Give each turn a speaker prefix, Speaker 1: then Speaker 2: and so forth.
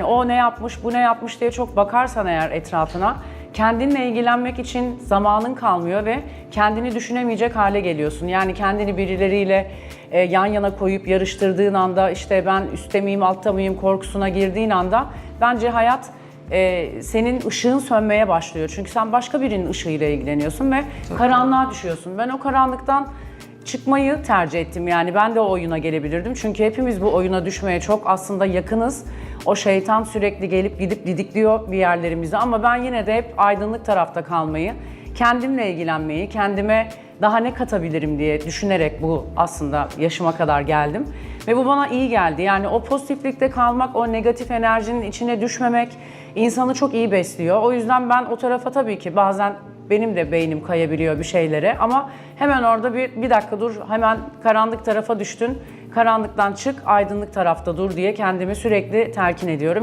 Speaker 1: Yani o ne yapmış, bu ne yapmış diye çok bakarsan eğer etrafına kendinle ilgilenmek için zamanın kalmıyor ve kendini düşünemeyecek hale geliyorsun. Yani kendini birileriyle e, yan yana koyup yarıştırdığın anda işte ben üstte miyim, altta mıyım korkusuna girdiğin anda bence hayat e, senin ışığın sönmeye başlıyor. Çünkü sen başka birinin ışığıyla ilgileniyorsun ve karanlığa düşüyorsun. Ben o karanlıktan çıkmayı tercih ettim. Yani ben de o oyuna gelebilirdim. Çünkü hepimiz bu oyuna düşmeye çok aslında yakınız. O şeytan sürekli gelip gidip didikliyor bir yerlerimizi ama ben yine de hep aydınlık tarafta kalmayı, kendimle ilgilenmeyi, kendime daha ne katabilirim diye düşünerek bu aslında yaşıma kadar geldim. Ve bu bana iyi geldi. Yani o pozitiflikte kalmak, o negatif enerjinin içine düşmemek insanı çok iyi besliyor. O yüzden ben o tarafa tabii ki bazen benim de beynim kayabiliyor bir şeylere ama hemen orada bir, bir dakika dur hemen karanlık tarafa düştün. Karanlıktan çık, aydınlık tarafta dur diye kendimi sürekli telkin ediyorum.